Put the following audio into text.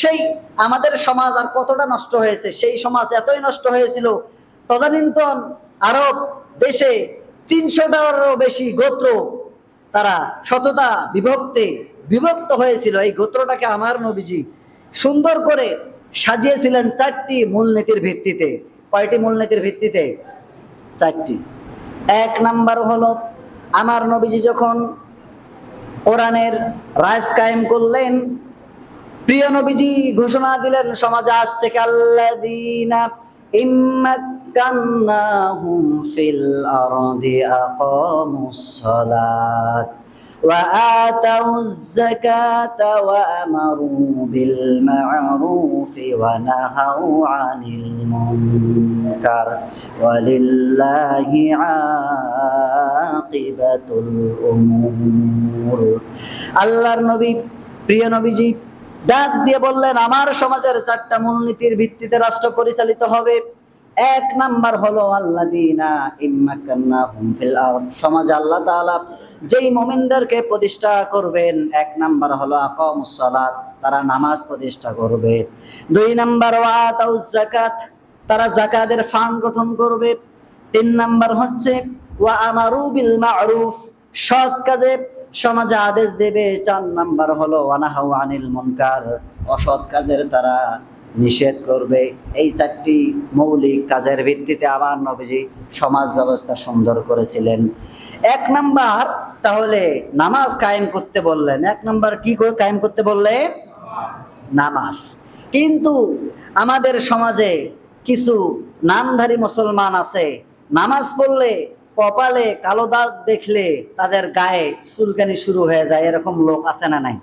সেই আমাদের সমাজ আর কতটা নষ্ট হয়েছে, সেই সমাজ এতই নষ্ট হয়েছিল। তদানীন্তন আরব দেশে তিনশোটারও বেশি গোত্র তারা শততা বিভক্তে, বিভক্ত হয়েছিল। এই গোত্রটাকে আমার নবীজি সুন্দর করে সাজিয়েছিলেন চারটি মূলনীতির ভিত্তিতে। কয়টি মূলনীতির ভিত্তিতে? চারটি। এক নাম্বার হলো, আমার নবীজি যখন কোরআনের রাজ কায়েম করলেন প্রিয় নবীজি ঘোষণা দিলেন সমাজে আজ থেকে আল্লাযীনা ইম্মাক্কান্নাহুম ফিল আরদি আকামুস সালাত وآتوا الزكاة وأمروا بالمعروف ونهوا عن المنكر ولله عاقبة الأمور আল্লাহর নবী প্রিয় নবীজি ডাক দিয়ে বললেন, আমার সমাজের চারটা মূলনীতির ভিত্তিতে রাষ্ট্র পরিচালিত হবে। এক নাম্বার হলো ফিল সমাজ আল্লাহ যেই মুমিনদেরকে প্রতিষ্ঠা করবেন, এক নাম্বার হলো, আকামুস সালাত। তারা নামাজ প্রতিষ্ঠা করবে। দুই নাম্বার যাকাত। তারা জাকাতের ফান্ড গঠন করবে। তিন নাম্বার হচ্ছে, ওয়া আমারু বিল মা'রুফ। সৎ কাজে সমাজে আদেশ দেবে, চার নাম্বার হলো, ওয়ানাহাউ আনিল মুনকার, অসৎ কাজের তারা নিষেধ করবে। এই চারটি মৌলিক কাজের ভিত্তিতে আমার নবীজি সমাজ ব্যবস্থা সুন্দর করেছিলেন। এক নাম্বার, তাহলে নামাজ কায়েম করতে বললেন। এক নাম্বার কি কায়েম করতে বললেন নামাজ। কিন্তু আমাদের সমাজে কিছু নামধারী মুসলমান আছে, নামাজ পড়লে কপালে কালো দাঁত দেখলে তাদের গায়ে চুলকানি শুরু হয়ে যায়, এরকম লোক আছে না নাই?